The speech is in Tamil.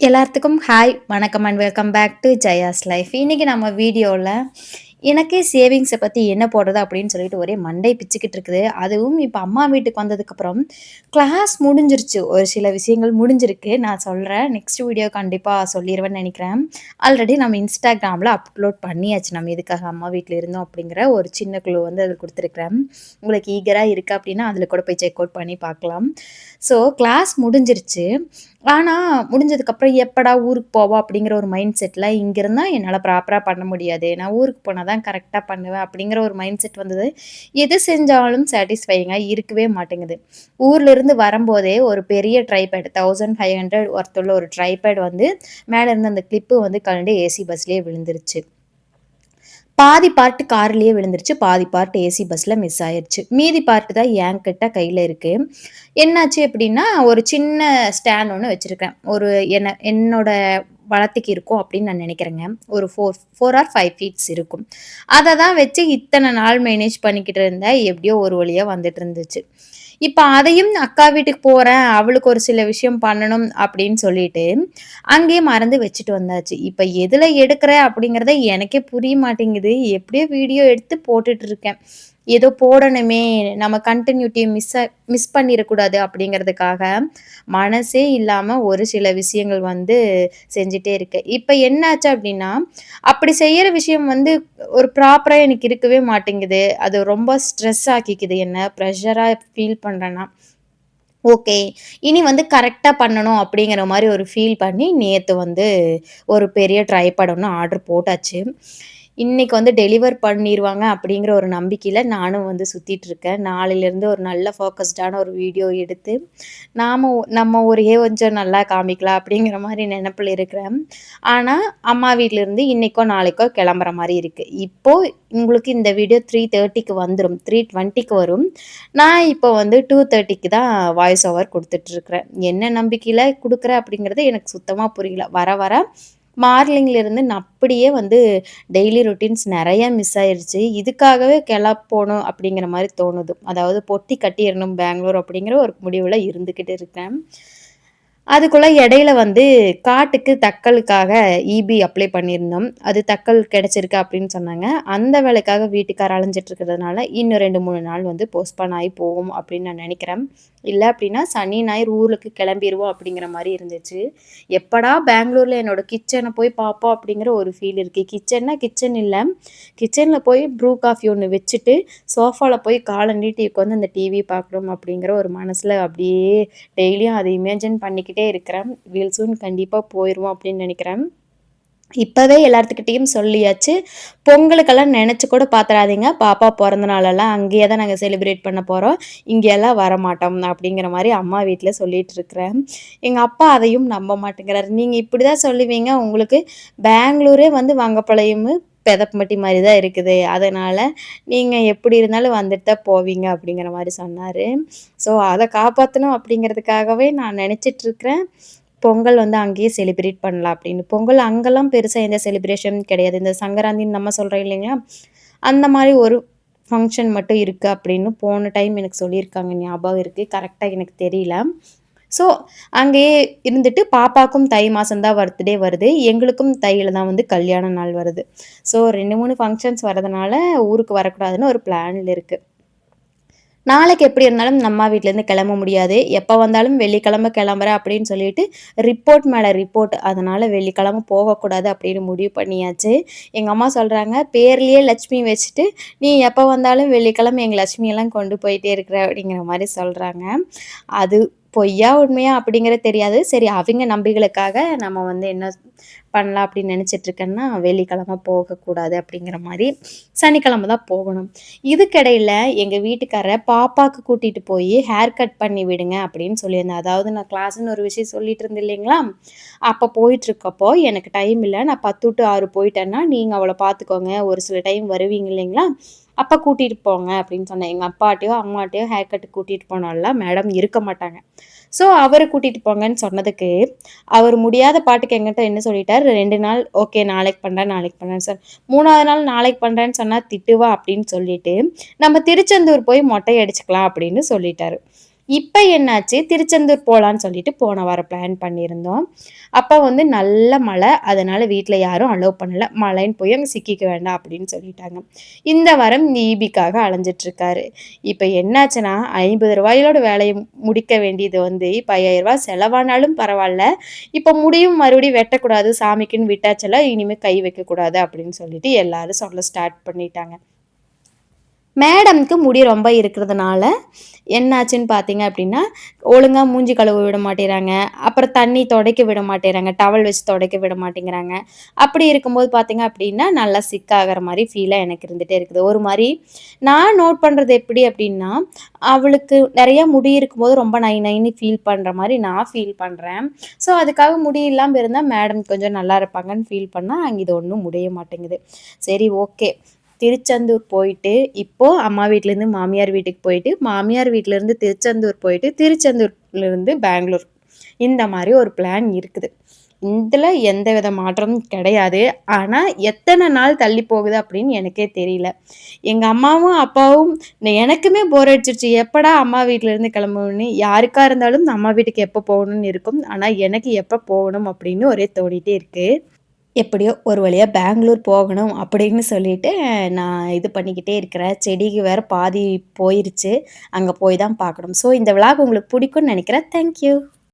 எல்லாத்துக்கும் ஹாய் வணக்கம் and welcome back to Jaya's life இன்னைக்கு நம்ம வீடியோவில் எனக்கே சேவிங்ஸை பற்றி என்ன போடுறது அப்படின்னு சொல்லிட்டு ஒரே மண்டை பிச்சுக்கிட்டு இருக்குது. அதுவும் இப்போ அம்மா வீட்டுக்கு வந்ததுக்கப்புறம் கிளாஸ் முடிஞ்சிருச்சு. ஒரு சில விஷயங்கள் முடிஞ்சிருக்கு. நான் சொல்கிறேன் நெக்ஸ்ட் வீடியோ கண்டிப்பாக சொல்லிடுவேன்னு நினைக்கிறேன். ஆல்ரெடி நம்ம இன்ஸ்டாகிராமில் அப்லோட் பண்ணியாச்சு. நம்ம எதுக்காக அம்மா வீட்டில் இருந்தோம் அப்படிங்கிற ஒரு சின்ன குழு வந்து அதில் கொடுத்துருக்குறேன். உங்களுக்கு ஈகராக இருக்குது அப்படின்னா அதில் கூட போய் செக் அவுட் பண்ணி பார்க்கலாம். ஸோ கிளாஸ் முடிஞ்சிருச்சு. ஆனால் முடிஞ்சதுக்கப்புறம் எப்படா ஊருக்கு போவோம் அப்படிங்கிற ஒரு மைண்ட் செட்டில் இங்கே இருந்தால் என்னால் ப்ராப்பராக பண்ண முடியாது. நான் ஊருக்கு போனால் தான் கரெக்டாக பண்ணுவேன் அப்படிங்கிற ஒரு மைண்ட் செட் வந்தது. எது செஞ்சாலும் சாட்டிஸ்ஃபைங்காக இருக்கவே மாட்டேங்குது. ஊர்லேருந்து வரும்போதே ஒரு பெரிய ட்ரைபேட் தௌசண்ட் ஃபைவ் ஹண்ட்ரட் ஒர்த்துள்ள ஒரு ட்ரைபேட் வந்து மேலேருந்து அந்த கிளிப்பு வந்து கலண்டு ஏசி பஸ்லேயே விழுந்துருச்சு. பாதி பார்ட்டு கார்லேயே விழுந்துருச்சு பாதி பார்ட் ஏசி பஸ்ஸில் மிஸ் ஆயிடுச்சு மீதி பார்ட்டு தான் என் கிட்ட கையில் இருக்குது என்னாச்சு அப்படின்னா ஒரு சின்ன ஸ்டாண்ட் ஒன்று வச்சுருக்கேன். ஒரு என்ன என்னோட வளர்த்துக்கு இருக்கும் அப்படின்னு நான் நினைக்கிறேங்க. ஒரு four four or five feets இருக்கும். அதை தான் வச்சு இத்தனை நாள் மேனேஜ் பண்ணிக்கிட்டு இருந்தேன் எப்படியோ ஒரு வழியாக வந்துட்டு இருந்துச்சு. இப்போ அதையும் அக்கா வீட்டுக்கு போகிறேன் அவளுக்கு ஒரு சில விஷயம் பண்ணணும் அப்படின்னு சொல்லிட்டு அங்கேயே மறந்து வச்சுட்டு வந்தாச்சு. இப்போ எதில் எடுக்கிற அப்படிங்கிறத எனக்கே புரிய மாட்டேங்குது. எப்படியோ வீடியோ எடுத்து போட்டுட்டு இருக்கேன். ஏதோ போடணுமே நம்ம கண்டினியூட்டியை மிஸ் மிஸ் பண்ணிடக்கூடாது அப்படிங்கிறதுக்காக மனசே இல்லாமல் ஒரு சில விஷயங்கள் வந்து செஞ்சிட்டே இருக்கு. இப்போ என்னாச்சு அப்படின்னா அப்படி செய்கிற விஷயம் வந்து ஒரு ப்ராப்பராக எனக்கு இருக்கவே மாட்டேங்குது. அது ரொம்ப ஸ்ட்ரெஸ் ஆக்கிக்குது என்ன. ப்ரெஷராக ஃபீல் பண்ணுறேன்னா ஓகே இனி வந்து கரெக்டாக பண்ணணும் அப்படிங்கிற மாதிரி ஒரு ஃபீல் பண்ணி நேற்று வந்து ஒரு பெரிய ட்ரை ஒன்று ஆர்டர் போட்டாச்சு. இன்னைக்கு வந்து டெலிவர் பண்ணிடுவாங்க அப்படிங்கிற ஒரு நம்பிக்கையில் நானும் வந்து சுற்றிட்டு இருக்கேன் நாளையிலேருந்து ஒரு நல்ல ஃபோக்கஸ்டான ஒரு வீடியோ எடுத்து நாம் நம்ம ஊரையே கொஞ்சம் நல்லா காமிக்கலாம் அப்படிங்கிற மாதிரி நினப்பில் இருக்கிறேன். ஆனால் அம்மா வீட்டிலேருந்து இன்றைக்கோ நாளைக்கோ கிளம்புற மாதிரி இருக்குது இப்போது உங்களுக்கு இந்த வீடியோ த்ரீ தேர்ட்டிக்கு வந்துடும் த்ரீ டுவெண்ட்டிக்கு வரும். நான் இப்போ வந்து டூ தேர்ட்டிக்கு தான் வாய்ஸ் ஓவர் கொடுத்துட்ருக்குறேன் என்ன நம்பிக்கையில் கொடுக்குறேன் அப்படிங்கிறது எனக்கு சுத்தமாக புரியல. வர வர மார்னிங்லேருந்து நான் அப்படியே வந்து டெய்லி ரொட்டீன்ஸ் நிறைய மிஸ் ஆயிடுச்சு இதுக்காகவே கிளப்போணும் அப்படிங்கிற மாதிரி தோணுது. அதாவது பொட்டி கட்டிடணும் பெங்களூர் அப்படிங்கிற ஒரு முடிவில் இருந்துக்கிட்டு இருக்கேன். அதுக்குள்ளே இடையில வந்து காட்டுக்கு தக்கலுக்காக இபி அப்ளை பண்ணியிருந்தோம். அது தக்கல் கிடச்சிருக்கு அப்படின்னு சொன்னாங்க. அந்த வேலைக்காக வீட்டுக்கார அலைஞ்சிட்டு இருக்கிறதுனால இன்னும் ரெண்டு மூணு நாள் வந்து போஸ்ட்பான் ஆகி போகும் அப்படின்னு நான் நினைக்கிறேன். இல்லை அப்படின்னா சனி ஞாயிறு ஊருக்கு கிளம்பிடுவோம் அப்படிங்கிற மாதிரி இருந்துச்சு. எப்படா பெங்களூரில் என்னோட கிச்சனை போய் பார்ப்போம் அப்படிங்கிற ஒரு ஃபீல் இருக்குது கிச்சன்னா கிச்சன் இல்லை. கிச்சனில் போய் ப்ரூ காஃபி ஒன்று வச்சுட்டு சோஃபாவில் போய் காலை நீட்டி உட்காந்து அந்த டிவி பார்க்கணும் அப்படிங்கிற ஒரு மனசில் அப்படியே டெய்லியும் அதை இமேஜின் பண்ணிக்கிட்டு பண்ணிக்கிட்டே இருக்கிறேன். வீல் சூன் கண்டிப்பாக போயிடுவோம் அப்படின்னு நினைக்கிறேன். இப்போவே எல்லாத்துக்கிட்டேயும் சொல்லியாச்சு. பொங்கலுக்கெல்லாம் நினச்சி கூட பார்த்துடாதீங்க பாப்பா பிறந்த நாளெல்லாம் அங்கேயே தான் நாங்கள் செலிப்ரேட் பண்ண போகிறோம் இங்கேயெல்லாம் வர மாட்டோம் அப்படிங்கிற மாதிரி அம்மா வீட்டில் சொல்லிட்டு இருக்கிறேன். எங்கள் அப்பா அதையும் நம்ப மாட்டேங்கிறாரு. நீங்கள் இப்படி தான் சொல்லுவீங்க. உங்களுக்கு பெங்களூரே வந்து வங்கப்பழையும் பெதப்பட்டி மாதிரி தான் இருக்குது. அதனால் நீங்கள் எப்படி இருந்தாலும் வந்துட்டு தான் போவீங்க அப்படிங்கிற மாதிரி சொன்னார். ஸோ அதை காப்பாற்றணும் அப்படிங்கிறதுக்காகவே நான் நினச்சிட்ருக்கிறேன். பொங்கல் வந்து அங்கேயே செலிப்ரேட் பண்ணலாம் அப்படின்னு. பொங்கல் அங்கெல்லாம் பெருசாக எந்த செலிப்ரேஷன் கிடையாது. இந்த சங்கராந்தின்னு நம்ம சொல்கிறோம் இல்லைங்களா? அந்த மாதிரி ஒரு ஃபங்க்ஷன் மட்டும் இருக்குது அப்படின்னு போன டைம் எனக்கு சொல்லியிருக்காங்க. ஞாபகம் இருக்குது கரெக்டாக எனக்கு தெரியல. ஸோ அங்கேயே இருந்துட்டு பாப்பாக்கும் தை மாதம்தான் பர்த்டே வருது. எங்களுக்கும் தையில் தான் வந்து கல்யாண நாள் வருது. ஸோ ரெண்டு மூணு ஃபங்க்ஷன்ஸ் வரதுனால ஊருக்கு வரக்கூடாதுன்னு ஒரு பிளானில் இருக்குது நாளைக்கு எப்படி இருந்தாலும் நம்ம வீட்டிலேருந்து கிளம்ப முடியாது. எப்போ வந்தாலும் வெள்ளிக்கிழமை கிளம்புற அப்படின்னு சொல்லிட்டு ரிப்போர்ட் மேலே ரிப்போர்ட் அதனால் வெள்ளிக்கிழமை போகக்கூடாது அப்படின்னு முடிவு பண்ணியாச்சு. எங்கள் அம்மா சொல்கிறாங்க பேர்லேயே லட்சுமி வச்சுட்டு நீ எப்போ வந்தாலும் வெள்ளிக்கிழமை எங்கள் லட்சுமியெல்லாம் கொண்டு போயிட்டே இருக்கிற அப்படிங்கிற மாதிரி சொல்கிறாங்க அது பொய்யா உண்மையா அப்படிங்கிறது தெரியாது. சரி அவங்க நம்பிகளுக்காக நம்ம வந்து என்ன பண்ணலாம் அப்படின்னு நினச்சிட்ருக்கேன்னா வெள்ளிக்கிழமை போகக்கூடாது அப்படிங்கிற மாதிரி சனிக்கிழமை தான் போகணும். இதுக்கிடையில் எங்கள் வீட்டுக்கார பாப்பாவுக்கு கூட்டிகிட்டு போய் ஹேர் கட் பண்ணி விடுங்க அப்படின்னு சொல்லியிருந்தேன். அதாவது நான் கிளாஸ்ன்னு ஒரு விஷயம் சொல்லிட்டு இருந்தேன் இல்லைங்களா? அப்போ போயிட்டுருக்கப்போ எனக்கு டைம் இல்லை. நான் பத்து டு ஆறு போயிட்டேன்னா நீங்கள் அவளை பார்த்துக்கோங்க ஒரு சில டைம் வருவீங்க இல்லைங்களா? அப்போ கூட்டிகிட்டு போங்க அப்படின்னு சொன்னேன். எங்கள் அப்பாட்டையோ அம்மாட்டையோ ஹேர் கட்டு கூட்டிகிட்டு போனால மேடம் இருக்க மாட்டாங்க. ஸோ அவரை கூட்டிகிட்டு போங்கன்னு சொன்னதுக்கு அவர் முடியாத பாட்டுக்கு எங்கிட்ட என்ன சொல்லிட்டார்? ரெண்டு நாள் ஓகே நாளைக்கு பண்ணுறேன் நாளைக்கு பண்ணுறேன் சார் மூணாவது நாள் நாளைக்கு பண்ணுறேன்னு சொன்னால் திட்டுவா அப்படின்னு சொல்லிட்டு நம்ம திருச்செந்தூர் போய் மொட்டை அடிச்சுக்கலாம் அப்படின்னு சொல்லிட்டாரு. இப்போ என்னாச்சு, திருச்செந்தூர் போகலான்னு சொல்லிட்டு போன வாரம் பிளான் பண்ணியிருந்தோம். அப்போ வந்து நல்ல மழை. அதனால் வீட்டில் யாரும் அலோவ் பண்ணல. மழைன்னு போய் அங்கே சிக்கிக்க வேண்டாம் அப்படின்னு சொல்லிட்டாங்க. இந்த வாரம் நீபிக்காக அலைஞ்சிட்ருக்காரு இப்போ என்னாச்சுன்னா, ஐம்பது ரூபாயிலோட வேலையை முடிக்க வேண்டியது வந்து இப்போ ஐயாயிரரூபா செலவானாலும் பரவாயில்ல இப்போ முடியும் மறுபடியும் வெட்டக்கூடாது சாமிக்குன்னு விட்டாச்செல்லாம் இனிமேல் கை வைக்கக்கூடாது அப்படின்னு சொல்லிட்டு எல்லாரும் சொல்ல ஸ்டார்ட் பண்ணிட்டாங்க. மேடம்க்கு முடி ரொம்ப இருக்கிறதுனால என்னாச்சுன்னு பார்த்தீங்க அப்படின்னா, ஒழுங்காக மூஞ்சி கழுவ விட மாட்டேங்கிறாங்க. அப்புறம் தண்ணி தொடைக்க விட மாட்டேங்கிறாங்க. டவல் வச்சு தொடைக்க விட மாட்டேங்கிறாங்க. அப்படி இருக்கும்போது பார்த்தீங்க அப்படின்னா, நல்லா சிக் ஆகிற மாதிரி ஃபீலாக எனக்கு இருந்துகிட்டே இருக்குது. ஒரு மாதிரி நான் நோட் பண்ணுறது எப்படி அப்படின்னா, அவளுக்கு நிறையா முடி இருக்கும்போது ரொம்ப நை நைன்னு ஃபீல் பண்ணுற மாதிரி நான் ஃபீல் பண்ணுறேன் ஸோ, அதுக்காக முடி இல்லாமல் இருந்தால் மேடம் கொஞ்சம் நல்லா இருப்பாங்கன்னு ஃபீல் பண்ணால் அங்கே இது ஒன்றும் முடிய மாட்டேங்குது. சரி ஓகே. திருச்செந்தூர் போயிட்டு, இப்போ அம்மா வீட்டிலேருந்து மாமியார் வீட்டுக்கு போயிட்டு, மாமியார் வீட்டிலேருந்து திருச்செந்தூர் போயிட்டு, திருச்செந்தூர்லேருந்து பெங்களூர். இந்த மாதிரி ஒரு பிளான் இருக்குது. இதில் எந்த வித மாற்றமும் கிடையாது. ஆனால் எத்தனை நாள் தள்ளி போகுது அப்படின்னு எனக்கே தெரியல. எங்கள் அம்மாவும், அப்பாவும் எனக்குமே போர் அடிச்சிருச்சு. எப்படா அம்மா வீட்டிலேருந்து கிளம்பணும்னு யாருக்கா இருந்தாலும் அம்மா வீட்டுக்கு எப்போ போகணும்னு இருக்கும். ஆனால் எனக்கு எப்போ போகணும் அப்படின்னு ஒரே தோணிகிட்டே இருக்குது எப்படியோ ஒரு வழியாக பெங்களூர் போகணும் அப்படின்னு சொல்லிட்டு நான் இது பண்ணிக்கிட்டே இருக்கிறேன். செடிக்கு வேறு பாதி போயிருச்சு. அங்கே போய் தான் பார்க்கணும். ஸோ இந்த விழாக்கு உங்களுக்கு பிடிக்கும்னு நினைக்கிறேன் தேங்க் யூ.